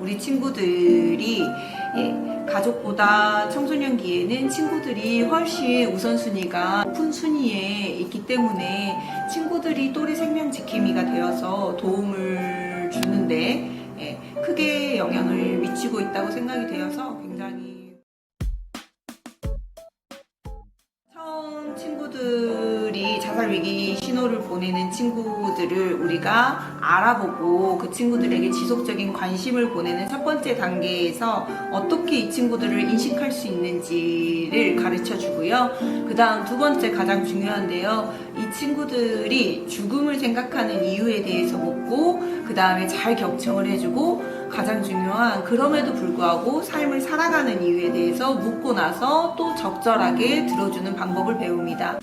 우리 친구들이 예, 가족보다 청소년기에는 친구들이 훨씬 우선순위가 높은 순위에 있기 때문에 친구들이 또래 생명 지킴이가 되어서 도움을 영향을 미치고 있다고 생각이 되어서 굉장히 처음 친구들이 자살 위기 신호를 보내는 친구들을 우리가 알아보고 그 친구들에게 지속적인 관심을 보내는 첫 번째 단계에서 어떻게 이 친구들을 인식할 수 있는지를 가르쳐 주고요. 그 다음 두 번째 가장 중요한데요. 이 친구들이 죽음을 생각하는 이유에 대해서 묻고 그 다음에 잘 격청을 해주고 가장 중요한 그럼에도 불구하고 삶을 살아가는 이유에 대해서 묻고 나서 또 적절하게 들어주는 방법을 배웁니다.